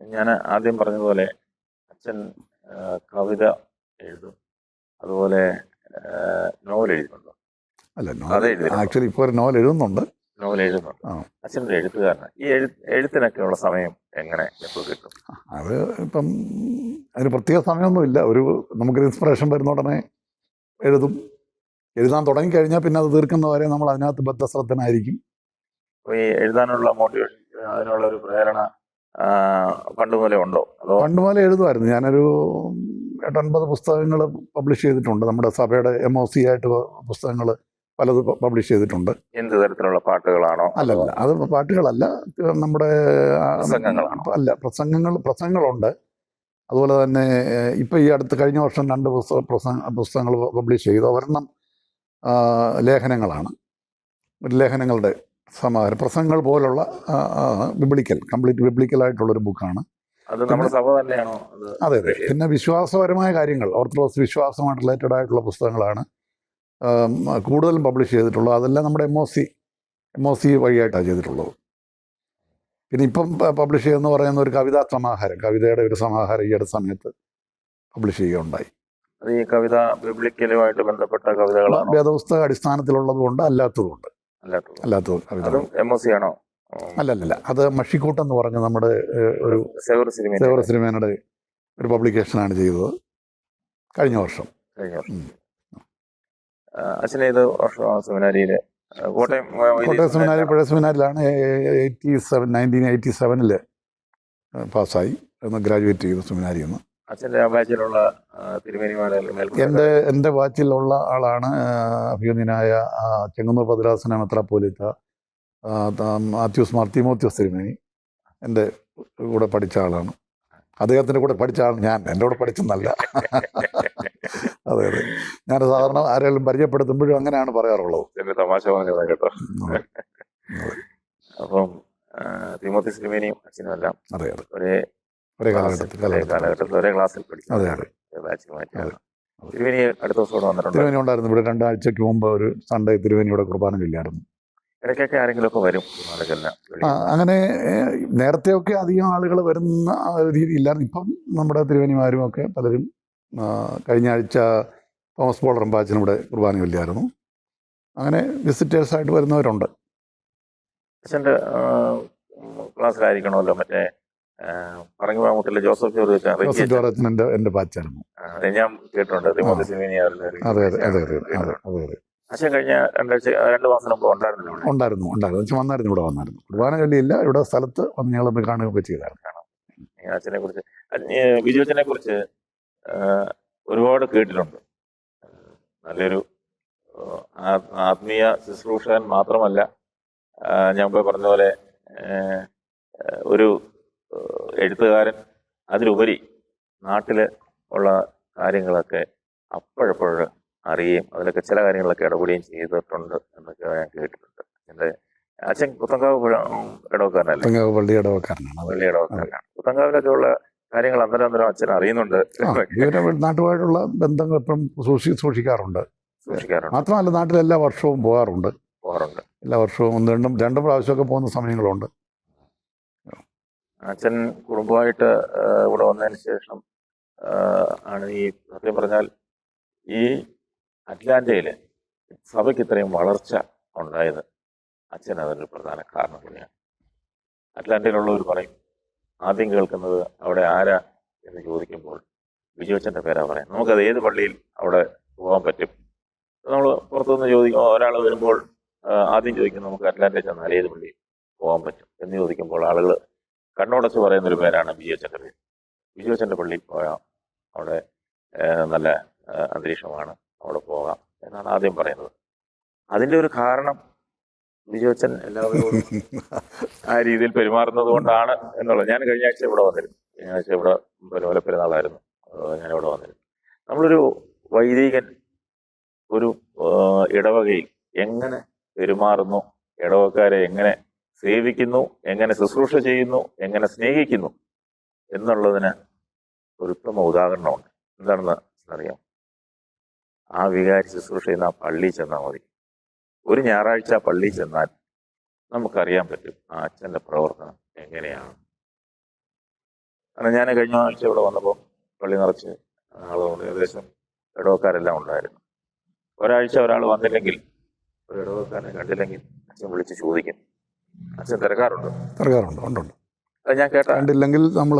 ഞാൻ ആദ്യം പറഞ്ഞതുപോലെ അച്ഛൻ കവിത എഴുതും. അതുപോലെ നോവൽ എഴുതുന്നുണ്ട്. അല്ല ആക്ച്വലി ഇപ്പോൾ ഒരു നോവൽ എഴുതുന്നുണ്ട്. നോവൽ എഴുതുന്നുണ്ട്. അച്ഛന്റെ എഴുത്തുകാരനാണ്. ഈ എഴു എഴുത്തിനൊക്കെയുള്ള സമയം എങ്ങനെ എപ്പോൾ കിട്ടും? അത് ഇപ്പം അതിന് പ്രത്യേക സമയമൊന്നുമില്ല. ഒരു നമുക്കൊരു ഇൻസ്പിറേഷൻ വരുന്ന ഉടനെ എഴുതും. എഴുതാൻ തുടങ്ങിക്കഴിഞ്ഞാൽ പിന്നെ അത് തീർക്കുന്നവരെ നമ്മൾ അതിനകത്ത് ബദ്ധശ്രദ്ധനായിരിക്കും. അപ്പോൾ ഈ എഴുതാനുള്ള മോട്ടിവേഷൻ അതിനുള്ള ഒരു പ്രേരണ പണ്ട് മുതലേ ഉണ്ടോ? അതോ പണ്ട് മുതലേ എഴുതുമായിരുന്നു. ഞാനൊരു എട്ടൊൻപത് പുസ്തകങ്ങൾ പബ്ലിഷ് ചെയ്തിട്ടുണ്ട്. നമ്മുടെ സഭയുടെ എം ഒ സി ആയിട്ട് പുസ്തകങ്ങൾ പലത് പബ്ലിഷ് ചെയ്തിട്ടുണ്ട്. എന്ത് തരത്തിലുള്ള പാട്ടുകളാണോ? അല്ലല്ല അത് പാട്ടുകളല്ല. നമ്മുടെ പ്രസംഗങ്ങളാണ്? അല്ല പ്രസംഗങ്ങൾ പ്രസംഗങ്ങളുണ്ട്. അതുപോലെ തന്നെ ഇപ്പം ഈ അടുത്ത് കഴിഞ്ഞ വർഷം രണ്ട് പുസ്തക പ്രസംഗ പുസ്തകങ്ങൾ പബ്ലിഷ് ചെയ്തു. ഒരെണ്ണം ലേഖനങ്ങളാണ്. ലേഖനങ്ങളുടെ സമാഹാരം പ്രസംഗങ്ങൾ പോലുള്ള ബിബ്ലിക്കൽ കംപ്ലീറ്റ് ബിബ്ലിക്കലായിട്ടുള്ളൊരു ബുക്കാണ് അത് നമ്മുടെ സഭ തന്നെയാണോ അതെ അതെ പിന്നെ വിശ്വാസപരമായ കാര്യങ്ങൾ ഓർത്തഡോക്സ് വിശ്വാസമായിട്ട് റിലേറ്റഡ് ആയിട്ടുള്ള പുസ്തകങ്ങളാണ് കൂടുതലും പബ്ലിഷ് ചെയ്തിട്ടുള്ളത്. അതെല്ലാം നമ്മുടെ M O C M O C വഴിയായിട്ടാണ് ചെയ്തിട്ടുള്ളത്. പിന്നെ ഇപ്പം പബ്ലിഷ് ചെയ്യുന്ന പറയുന്ന ഒരു കവിതാ സമാഹാരം കവിതയുടെ ഒരു സമാഹാരം ഈ അടുത്ത സമയത്ത് പബ്ലിഷ് ചെയ്യുകയുണ്ടായി. ഈ കവിത ബിബ്ലിക്കലുമായിട്ട് ബന്ധപ്പെട്ട കവിതകളാണ്? വേദപുസ്തക അടിസ്ഥാനത്തിലുള്ളതുകൊണ്ട് അല്ലാത്തതുകൊണ്ട്. അല്ലാത്തത്. അതും എം എസ് സി ആണോ അല്ലല്ല അത് മഷിക്കൂട്ട് എന്ന് പറഞ്ഞ നമ്മുടെ ഒരു സേവറ സിനിമയുടെ സേവർ സിനിമേനയുടെ ഒരു പബ്ലിക്കേഷനാണ് ചെയ്തത്. കഴിഞ്ഞ വർഷം. അച്ഛൻ ഏത് വർഷം സെമിനാരിയിൽ കോട്ടയം കോട്ടയം സെമിനാരി? പഴയ സെമിനാരിലാണ് എയ്റ്റി സെവൻ നയന്റീൻ എയ്റ്റി സെവനിൽ പാസ്സായി. ഒന്ന് ഗ്രാജുവേറ്റ് ചെയ്തു സെമിനാരിയിൽ നിന്ന് അച്ഛന്റെ ആ ബാച്ചിലുള്ള തിരുമേനിമാരെ എന്റെ എന്റെ ബാച്ചിലുള്ള ആളാണ് അഭിയുന്നനായ ചെങ്ങന്നൂർ ഭദ്രാസന മെത്രാപ്പോലിത്ത മാത്യൂസ് മാർത്തിമോത്യൂസ് തിരുമേനി. എന്റെ കൂടെ പഠിച്ച ആളാണ്. അദ്ദേഹത്തിന്റെ കൂടെ പഠിച്ച ആൾ ഞാൻ എന്റെ കൂടെ പഠിച്ചെന്നല്ല. അതെ അതെ. ഞാൻ സാധാരണ ആരെങ്കിലും പരിചയപ്പെടുത്തുമ്പോഴും അങ്ങനെയാണ് പറയാറുള്ളത്. എന്റെ തമാശ പറഞ്ഞതാണ് കേട്ടോ. അപ്പം തിരുമോത്തി തിമോത്തി തിരുമേനിയും അച്ഛനും എല്ലാം അതെ അതെ. ഒരേ ഒരേ കാലഘട്ടത്തിൽ ഒരേ കാലഘട്ടത്തിൽ കാലഘട്ടത്തിൽ ഒരേ ക്ലാസ്സിൽ പഠിക്കും. തിരുമേനി അടുത്ത ദിവസം വന്നിട്ടുണ്ട്. തിരുവനി ഉണ്ടായിരുന്നു. ഇവിടെ രണ്ടാഴ്ചക്ക് മുമ്പ് ഒരു സൺഡേ തിരുവനിയുടെ കുർബാന ഇല്ലായിരുന്നു ഇടയ്ക്കൊക്കെ ആരെങ്കിലും ഒക്കെ വരും അങ്ങനെ നേരത്തെയൊക്കെ അധികം ആളുകൾ വരുന്ന രീതിയില്ലായിരുന്നു ഒരു രീതി ഇല്ലായിരുന്നു. ഇപ്പം നമ്മുടെ തിരുവനിമാരും ഒക്കെ പലരും കഴിഞ്ഞ ആഴ്ച തോമസ് പോൾ റമ്പാച്ചനും ഇവിടെ കുർബാന ഇല്ലായിരുന്നു അങ്ങനെ വിസിറ്റേഴ്സ് ആയിട്ട് വരുന്നവരുണ്ട്. ക്ലാസ്സിലായിരിക്കണമല്ലോ മറ്റേ പോകാൻ ജോസഫ് ജോർജ് ജോസഫ് എന്റെ എന്റെ ബാച്ചായിരുന്നു ഞാൻ കേട്ടിട്ടുണ്ട്. അതെ അതെ അതെ അതെ അതെ അതെ അച്ഛൻ കഴിഞ്ഞ രണ്ടാഴ്ച രണ്ട് മാസം മുമ്പ് ഉണ്ടായിരുന്നു. ഉണ്ടായിരുന്നു. ഉണ്ടായിരുന്നു വന്നായിരുന്നു ഇവിടെ വന്നായിരുന്നു. കുർബാന ചൊല്ലിയില്ല ഇവിടെ സ്ഥലത്ത് വന്ന് ഞങ്ങൾ ഞങ്ങളൊന്ന് കാണുകയൊക്കെ ചെയ്തായിരുന്നു അച്ഛനെ കുറിച്ച് ബിജു കുറിച്ച് ഒരുപാട് കേട്ടിട്ടുണ്ട്. നല്ലൊരു ആത്മീയ ശുശ്രൂഷകൻ മാത്രമല്ല ഞാൻ പറഞ്ഞ പോലെ ഒരു എഴുത്തുകാരൻ അതിലുപരി നാട്ടിൽ ഉള്ള കാര്യങ്ങളൊക്കെ അപ്പോഴപ്പോഴ് അറിയുകയും അതിലൊക്കെ ചില കാര്യങ്ങളൊക്കെ ഇടപെടുകയും ചെയ്തിട്ടുണ്ട് എന്നൊക്കെ ഞാൻ കേട്ടിട്ടുണ്ട്. എന്റെ അച്ഛൻ പുത്തങ്കാവ് ഇടവക്കാരനല്ലേ? പള്ളി ഇടവക്കാരനാണ്. പള്ളി ഇടവക്കാരനാണ്. പുത്തങ്കാവിലൊക്കെ ഉള്ള കാര്യങ്ങൾ അന്നേരം അന്നേരം അച്ഛൻ അറിയുന്നുണ്ട്. നാട്ടുമായിട്ടുള്ള ബന്ധങ്ങൾ എപ്പോഴും സൂക്ഷി സൂക്ഷിക്കാറുണ്ട്. സൂക്ഷിക്കാറുണ്ട്. മാത്രമല്ല നാട്ടിൽ എല്ലാ വർഷവും പോകാറുണ്ട്. പോകാറുണ്ട്. എല്ലാ വർഷവും ഒന്ന് രണ്ടും രണ്ടും പ്രാവശ്യമൊക്കെ പോകുന്ന സമയങ്ങളുണ്ട്. അച്ഛൻ കുടുംബമായിട്ട് ഇവിടെ വന്നതിന് ശേഷം ആണ് ഈ സത്യം പറഞ്ഞാൽ ഈ അറ്റ്ലാന്റയിൽ സഭയ്ക്ക് ഇത്രയും വളർച്ച ഉണ്ടായത് അച്ഛൻ അതൊരു പ്രധാന കാരണം കൂടിയാണ്. അറ്റ്ലാന്റയിലുള്ളവർ പറയും ആദ്യം കേൾക്കുന്നത് അവിടെ ആരാ? എന്ന് ചോദിക്കുമ്പോൾ വിജയച്ചന്റെ പേരാ പറയാം നമുക്കത് ഏത് പള്ളിയിൽ അവിടെ പോകാൻ പറ്റും? നമ്മൾ പുറത്തുനിന്ന് ചോദിക്കും ഒരാൾ വരുമ്പോൾ ആദ്യം ചോദിക്കും നമുക്ക് അറ്റ്ലാന്റയിൽ ചെന്നാൽ ഏത് പള്ളിയിൽ പോകാൻ പറ്റും എന്ന് ചോദിക്കുമ്പോൾ ആളുകൾ കണ്ണോടച്ച് പറയുന്ന ഒരു പേരാണ് ബി അച്ഛന്റെ പേര് അച്ഛന്റെ പള്ളിയിൽ പോയാൽ അവിടെ നല്ല അന്തരീക്ഷമാണ്. അവിടെ പോകാം എന്നാണ് ആദ്യം പറയുന്നത്. അതിന്റെ ഒരു കാരണം വിജയച്ചൻ എല്ലാവരും എല്ലാവരോടും ആ രീതിയിൽ പെരുമാറുന്നത് കൊണ്ടാണ് എന്നുള്ളത്. ഞാൻ കഴിഞ്ഞ ആഴ്ച ഇവിടെ വന്നിരുന്നു. കഴിഞ്ഞ ആഴ്ച ഇവിടെ പല പെരുന്നാളായിരുന്നു. ഞാൻ ഇവിടെ വന്നിരുന്നു. നമ്മളൊരു വൈദികൻ ഒരു ഇടവകയിൽ എങ്ങനെ പെരുമാറുന്നു ഇടവക്കാരെ എങ്ങനെ സേവിക്കുന്നു എങ്ങനെ ശുശ്രൂഷ ചെയ്യുന്നു എങ്ങനെ സ്നേഹിക്കുന്നു എന്നുള്ളതിന് ഒരു ഉത്തമ ഉദാഹരണമുണ്ട്. എന്താണെന്ന് അറിയാം ആ വികാരി ശുശ്രൂഷ ചെയ്യുന്ന ആ ചെന്നാൽ മതി. ഒരു ഞായറാഴ്ച ആ പള്ളിയിൽ ചെന്നാൽ നമുക്കറിയാൻ പറ്റും ആ അച്ഛന്റെ പ്രവർത്തനം എങ്ങനെയാണ്. കാരണം ഞാൻ കഴിഞ്ഞ ആഴ്ച ഇവിടെ വന്നപ്പോൾ പള്ളി നിറച്ച് ആളുകളുണ്ട്. ഏകദേശം ഇടവക്കാരെല്ലാം ഉണ്ടായിരുന്നു. ഒരാഴ്ച ഒരാൾ വന്നില്ലെങ്കിൽ ഒരു ഇടവക്കാരനെ കണ്ടില്ലെങ്കിൽ അച്ഛൻ വിളിച്ച് ചോദിക്കും. അച്ഛൻ തിരക്കാറുണ്ട്? തിരക്കാറുണ്ട് ഉണ്ടുണ്ട് അത് ഞാൻ കേട്ട കണ്ടില്ലെങ്കിൽ നമ്മൾ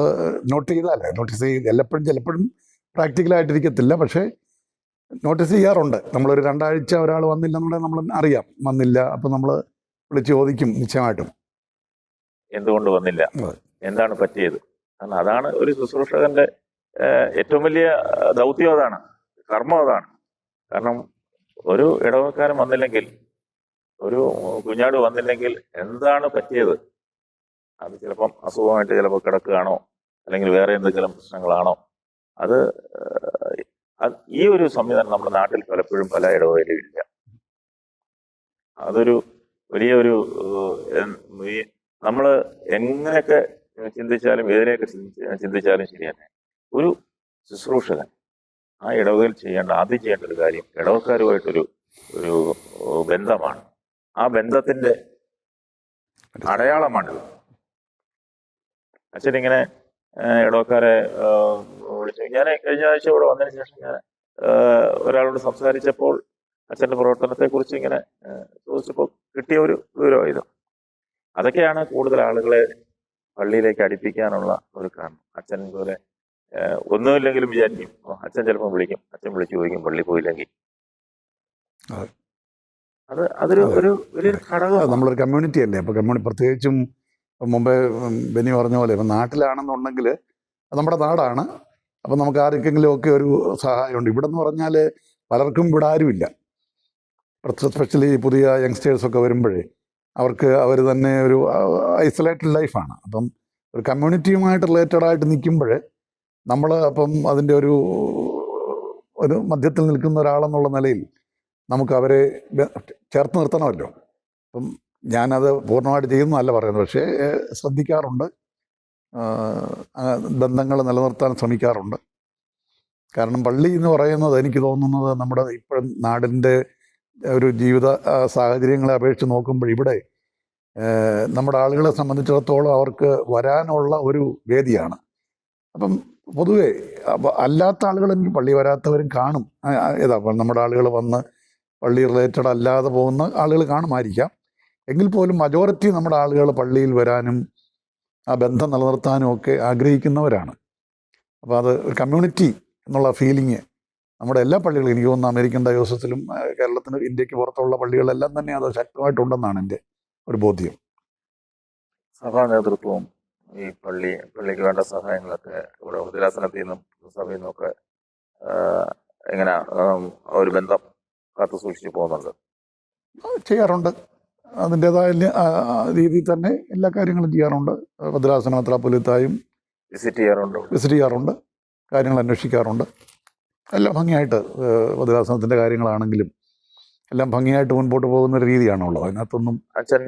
നോട്ട് ചെയ്താലേ നോട്ടീസ് ചെയ്ത് എല്ലപ്പോഴും ചിലപ്പോഴും പ്രാക്ടിക്കലായിട്ടിരിക്കത്തില്ല പക്ഷേ നോട്ടീസ് ചെയ്യാറുണ്ട്. നമ്മളൊരു രണ്ടാഴ്ച ഒരാൾ വന്നില്ലെന്നുണ്ടെങ്കിൽ നമ്മൾ അറിയാം വന്നില്ല അപ്പം നമ്മൾ വിളിച്ച് ചോദിക്കും നിശ്ചയമായിട്ടും. എന്തുകൊണ്ട് വന്നില്ല? എന്താണ് പറ്റിയത്? കാരണം അതാണ് ഒരു ശുശ്രൂഷകന്റെ ഏറ്റവും വലിയ ദൗത്യം അതാണ്. കർമ്മം അതാണ്. കാരണം ഒരു ഇടവക്കാരൻ വന്നില്ലെങ്കിൽ ഒരു കുഞ്ഞാട് വന്നില്ലെങ്കിൽ എന്താണ് പറ്റിയത്? അത് ചിലപ്പം അസുഖമായിട്ട് ചിലപ്പോൾ കിടക്കുകയാണോ? അല്ലെങ്കിൽ വേറെ എന്തെങ്കിലും പ്രശ്നങ്ങളാണോ? അത് ഈ ഒരു സംവിധാനം നമ്മുടെ നാട്ടിൽ പലപ്പോഴും പല ഇടവേലും ഇല്ല. അതൊരു വലിയൊരു നമ്മൾ എങ്ങനെയൊക്കെ ചിന്തിച്ചാലും ഏതിനെയൊക്കെ ചിന്തിച്ചാലും ശരി തന്നെ. ഒരു ശുശ്രൂഷകൻ ആ ഇടവകയിൽ ചെയ്യേണ്ട ആദ്യം ചെയ്യേണ്ട ഒരു കാര്യം ഇടവക്കാരുമായിട്ടൊരു ഒരു ബന്ധമാണ്. ആ ബന്ധത്തിന്റെ അടയാളമാണിത് അച്ഛൻ ഇങ്ങനെ ഇടവക്കാരെ വിളിച്ചു. ഞാൻ കഴിഞ്ഞ ആഴ്ച ഇവിടെ വന്നതിന് ശേഷം ഞാൻ ഒരാളോട് സംസാരിച്ചപ്പോൾ അച്ഛന്റെ പ്രവർത്തനത്തെ കുറിച്ച് ഇങ്ങനെ ചോദിച്ചപ്പോൾ കിട്ടിയ ഒരു വിവരം അതൊക്കെയാണ് കൂടുതൽ ആളുകളെ പള്ളിയിലേക്ക് അടുപ്പിക്കാനുള്ള ഒരു കാരണം. അച്ഛൻ പോലെ ഒന്നുമില്ലെങ്കിലും വിചാരിക്കും. അച്ഛൻ ചിലപ്പോൾ വിളിക്കും. അച്ഛൻ വിളിച്ചു ചോദിക്കും പള്ളി പോയില്ലെങ്കിൽ? അതെ. അത്. അതൊരു ഒരു ഒരു ഘടകം നമ്മളൊരു കമ്മ്യൂണിറ്റി അല്ലേ? അപ്പോൾ കമ്മ്യൂണി പ്രത്യേകിച്ചും മുമ്പേ ബെന്നി പറഞ്ഞ പോലെ ഇപ്പം നാട്ടിലാണെന്നുണ്ടെങ്കിൽ നമ്മുടെ നാടാണ്. അപ്പം നമുക്ക് ആർക്കെങ്കിലും ഒക്കെ ഒരു സഹായമുണ്ട്. ഇവിടെ എന്ന് പറഞ്ഞാൽ പലർക്കും ഇവിടെ ആരുമില്ല. സ്പെഷ്യലി പുതിയ യങ്സ്റ്റേഴ്സൊക്കെ വരുമ്പോഴേ അവർക്ക് അവർ തന്നെ ഒരു ഐസൊലേറ്റഡ് ലൈഫാണ് അപ്പം ഒരു കമ്മ്യൂണിറ്റിയുമായിട്ട് റിലേറ്റഡ് ആയിട്ട് നിൽക്കുമ്പോൾ നമ്മൾ അപ്പം അതിന്റെ ഒരു ഒരു മധ്യത്തിൽ നിൽക്കുന്ന ഒരാളെന്നുള്ള നിലയിൽ നമുക്ക് അവരെ ചേർത്ത് നിർത്തണമല്ലോ. അപ്പം ഞാനത് പൂർണമായിട്ട് ചെയ്യുന്നതല്ല പറയുന്നത്. പക്ഷേ ശ്രദ്ധിക്കാറുണ്ട്. ബന്ധങ്ങൾ നിലനിർത്താൻ ശ്രമിക്കാറുണ്ട്. കാരണം പള്ളി എന്ന് പറയുന്നത് എനിക്ക് തോന്നുന്നത് നമ്മുടെ ഇപ്പോഴും നാടിന്റെ ഒരു ജീവിത സാഹചര്യങ്ങളെ അപേക്ഷിച്ച് നോക്കുമ്പോൾ ഇവിടെ നമ്മുടെ ആളുകളെ സംബന്ധിച്ചിടത്തോളം അവർക്ക് വരാനുള്ള ഒരു വേദിയാണ്. അപ്പം പൊതുവേ അല്ലാത്ത ആളുകൾ എനിക്ക് പള്ളി വരാത്തവരും കാണും. ഏതാ നമ്മുടെ ആളുകൾ വന്ന് പള്ളി റിലേറ്റഡ് അല്ലാതെ പോകുന്ന ആളുകൾ കാണുമായിരിക്കാം. എങ്കിൽ പോലും മജോറിറ്റി നമ്മുടെ ആളുകൾ പള്ളിയിൽ വരാനും ആ ബന്ധം നിലനിർത്താനും ഒക്കെ ആഗ്രഹിക്കുന്നവരാണ്. അപ്പോൾ അത് ഒരു കമ്മ്യൂണിറ്റി എന്നുള്ള ഫീലിംഗ് നമ്മുടെ എല്ലാ പള്ളികളും എനിക്ക് തോന്നുന്നു അമേരിക്കൻ ഡയോസസിലും കേരളത്തിന് ഇന്ത്യയ്ക്ക് പുറത്തുള്ള പള്ളികളെല്ലാം തന്നെ അത് ശക്തമായിട്ടുണ്ടെന്നാണ് എന്റെ ഒരു ബോധ്യം. സഭാ നേതൃത്വവും ഈ പള്ളി പള്ളിക്ക് വേണ്ട സഹായങ്ങളൊക്കെ ഇവിടെ ഉദരാസനത്തിൽ നിന്നും സഭയിൽ നിന്നൊക്കെ എങ്ങനെ ഒരു ബന്ധം കാത്തു സൂക്ഷിച്ചു പോകുന്നുണ്ട്. ചെയ്യാറുണ്ട്. അതിന്റെതായ രീതിയിൽ തന്നെ എല്ലാ കാര്യങ്ങളും ചെയ്യാറുണ്ട്. ഭദ്രാസന പുലിത്തായും വിസിറ്റ് ചെയ്യാറുണ്ട്. വിസിറ്റ് ചെയ്യാറുണ്ട്. കാര്യങ്ങൾ അന്വേഷിക്കാറുണ്ട്. എല്ലാം ഭംഗിയായിട്ട് ഭദ്രാസനത്തിന്റെ കാര്യങ്ങളാണെങ്കിലും എല്ലാം ഭംഗിയായിട്ട് മുൻപോട്ട് പോകുന്ന ഒരു രീതിയാണുള്ളത്. അതിനകത്തൊന്നും അച്ഛൻ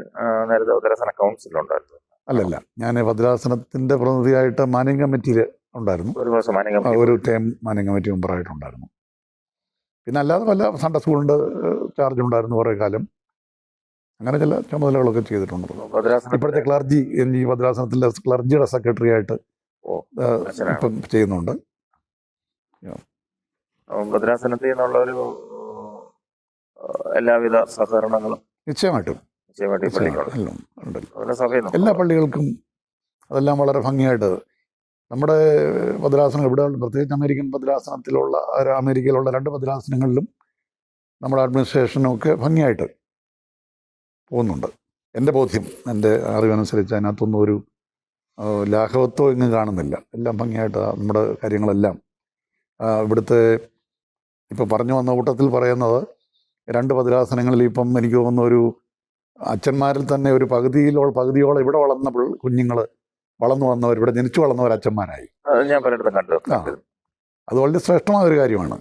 നേരത്തെ ഉദരാസന കൗൺസിലുണ്ടായിരുന്നു അല്ലല്ല. ഞാൻ ഭദ്രാസനത്തിന്റെ പ്രതിനിധിയായിട്ട് മാനേജിംഗ് കമ്മിറ്റിയിൽ ഉണ്ടായിരുന്നു. ഒരു വർഷം ഒരു ടൈം മാനേജിംഗ് കമ്മിറ്റി മെമ്പറായിട്ടുണ്ടായിരുന്നു പിന്നെ അല്ലാതെ വല്ല സൺഡേ സ്കൂളിന്റെ ചാർജ് ഉണ്ടായിരുന്നു കുറേ കാലം. അങ്ങനെ ചില ചുമതലകളൊക്കെ ചെയ്തിട്ടുണ്ട്. ഇപ്പോഴത്തെ ക്ലർജി ഈ ഭദ്രാസനത്തിലെ ക്ലർജിയുടെ സെക്രട്ടറി ആയിട്ട്. ഇപ്പം ചെയ്യുന്നുണ്ട്. ഭദ്രാസനത്തിൽ നിന്നുള്ള ഒരു എല്ലാവിധ സഹകരണങ്ങളും നിശ്ചയമായിട്ടും. എല്ലാ പള്ളികൾക്കും അതെല്ലാം വളരെ ഭംഗിയായിട്ട് നമ്മുടെ ഭദ്രാസനം ഇവിടെ പ്രത്യേകിച്ച് അമേരിക്കൻ ഭദ്രാസനത്തിലുള്ള അമേരിക്കയിലുള്ള രണ്ട് ഭദ്രാസനങ്ങളിലും നമ്മുടെ അഡ്മിനിസ്ട്രേഷനും ഒക്കെ ഭംഗിയായിട്ട് പോകുന്നുണ്ട്. എന്റെ ബോധ്യം എന്റെ അറിവനുസരിച്ച് അതിനകത്തൊന്നും ഒരു ലാഘവത്വം ഇങ്ങ് കാണുന്നില്ല. എല്ലാം ഭംഗിയായിട്ട് നമ്മുടെ കാര്യങ്ങളെല്ലാം. ഇവിടുത്തെ ഇപ്പോൾ പറഞ്ഞു വന്ന കൂട്ടത്തിൽ പറയുന്നത് രണ്ട് ഭദ്രാസനങ്ങളിൽ ഇപ്പം എനിക്ക് തോന്നുന്ന ഒരു അച്ഛന്മാരിൽ തന്നെ ഒരു പകുതിയിലോ പകുതിയോളം ഇവിടെ വളർന്ന കുഞ്ഞുങ്ങൾ വളർന്നു വന്നവർ ഇവിടെ ജനിച്ചു വളർന്നവർ അച്ഛന്മാരായി. ഞാൻ പലയിടത്തും കണ്ടു. ആ. അത് വളരെ ശ്രേഷ്ഠമായ ഒരു കാര്യമാണ്.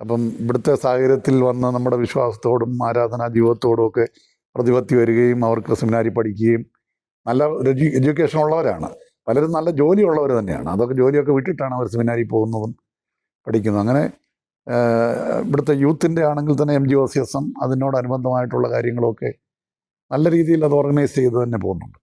അപ്പം ഇവിടുത്തെ സാഹചര്യത്തിൽ വന്ന് നമ്മുടെ വിശ്വാസത്തോടും ആരാധനാ ജീവിതത്തോടും ഒക്കെ പ്രതിപത്തി വരികയും അവർക്ക് സെമിനാരി പഠിക്കുകയും നല്ല ഒരു എഡ്യൂക്കേഷൻ ഉള്ളവരാണ്. പലരും നല്ല ജോലിയുള്ളവർ തന്നെയാണ്. അതൊക്കെ ജോലിയൊക്കെ വിട്ടിട്ടാണ് അവർ സെമിനാരി പോകുന്നതും പഠിക്കുന്നതും. അങ്ങനെ ഇവിടുത്തെ യൂത്തിന്റെ ആണെങ്കിൽ തന്നെ M G O C S M അതിനോടനുബന്ധമായിട്ടുള്ള കാര്യങ്ങളൊക്കെ നല്ല രീതിയിൽ അത് ഓർഗനൈസ് ചെയ്ത് തന്നെ പോകുന്നുണ്ട്.